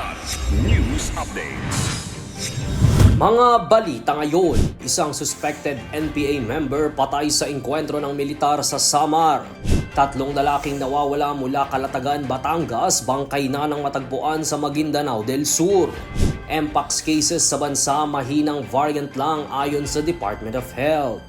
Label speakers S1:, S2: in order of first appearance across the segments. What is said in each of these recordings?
S1: Kidlat News Updates.
S2: Mga balita ngayon, isang suspected NPA member patay sa engkwentro ng militar sa Samar. Tatlong lalaking nawawala mula Kalatagan, Batangas, bangkay na ng matagpuan sa Maguindanao del Sur. Mpox cases sa bansa mahinang variant lang ayon sa Department of Health.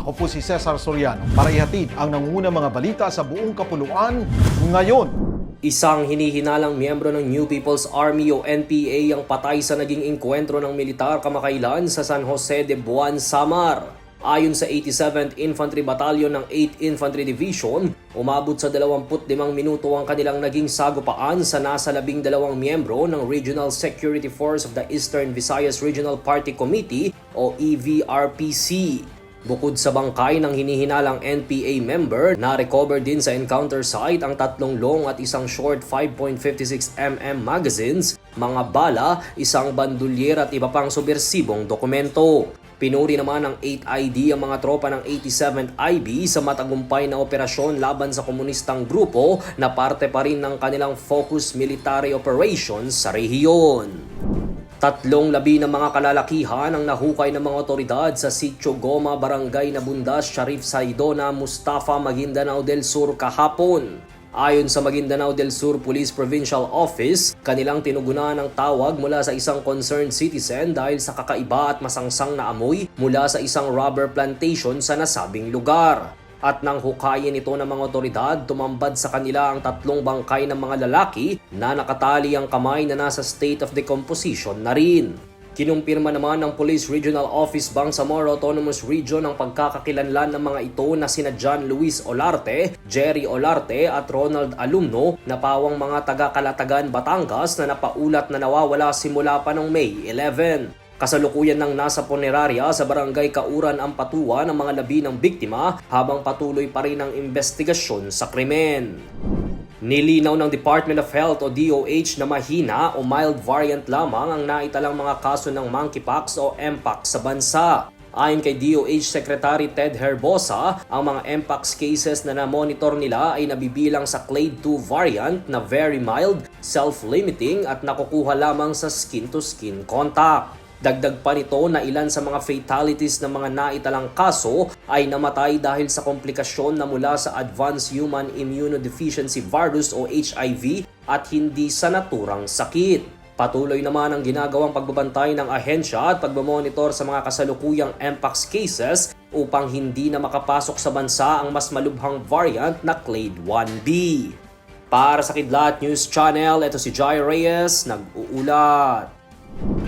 S3: Ako po si Cesar Soriano para ihatid ang nanguna mga balita sa buong kapuluan ngayon.
S2: Isang hinihinalang miyembro ng New People's Army o NPA ang patay sa naging engkwentro ng militar kamakailan sa San Jose de Buan, Samar. Ayon sa 87th Infantry Battalion ng 8th Infantry Division, umabot sa 25 minuto ang kanilang naging sagupaan sa nasa labing dalawang miyembro ng Regional Security Force of the Eastern Visayas Regional Party Committee o EVRPC. Bukod sa bangkay ng hinihinalang NPA member, na-recover din sa encounter site ang tatlong long at isang short 5.56mm magazines, mga bala, isang bandulyer at iba pang subversibong dokumento. Pinuri naman ng 8ID ang mga tropa ng 87th IB sa matagumpay na operasyon laban sa komunistang grupo na parte pa rin ng kanilang focus military operations sa rehiyon. Tatlong labi ng mga kalalakihan ang nahukay ng mga otoridad sa Sitio Goma, Barangay Nabundas, Sharif Saidona, Mustafa, Maguindanao del Sur kahapon. Ayon sa Maguindanao del Sur Police Provincial Office, kanilang tinugunan ang tawag mula sa isang concerned citizen dahil sa kakaiba at masangsang na amoy mula sa isang rubber plantation sa nasabing lugar. At nang hukayin ito ng mga otoridad, tumambad sa kanila ang tatlong bangkay ng mga lalaki na nakatali ang kamay na nasa state of decomposition na rin. Kinumpirma naman ng Police Regional Office Bangsamoro Autonomous Region ang pagkakakilanlan ng mga ito na sina John Luis Olarte, Jerry Olarte at Ronald Alumno na pawang mga taga-Kalatagan, Batangas na napaulat na nawawala simula pa noong May 11. Kasalukuyan ng nasa punerarya sa barangay Kauran ang patuwa ng mga labi ng biktima habang patuloy pa rin ang investigasyon sa krimen. Nilinaw ng Department of Health o DOH na mahina o mild variant lamang ang naitalang mga kaso ng monkeypox o mpox sa bansa. Ayon kay DOH Secretary Ted Herbosa, ang mga mpox cases na na-monitor nila ay nabibilang sa clade 2 variant na very mild, self-limiting at nakukuha lamang sa skin-to-skin contact. Dagdag pa nito na ilan sa mga fatalities ng mga naitalang kaso ay namatay dahil sa komplikasyon na mula sa Advanced Human Immunodeficiency Virus o HIV at hindi sa naturang sakit. Patuloy naman ang ginagawang pagbabantay ng ahensya at pagmamonitor sa mga kasalukuyang mpox cases upang hindi na makapasok sa bansa ang mas malubhang variant na Clade 1B. Para sa Kidlat News Channel, ito si Jai Reyes, nag-uulat.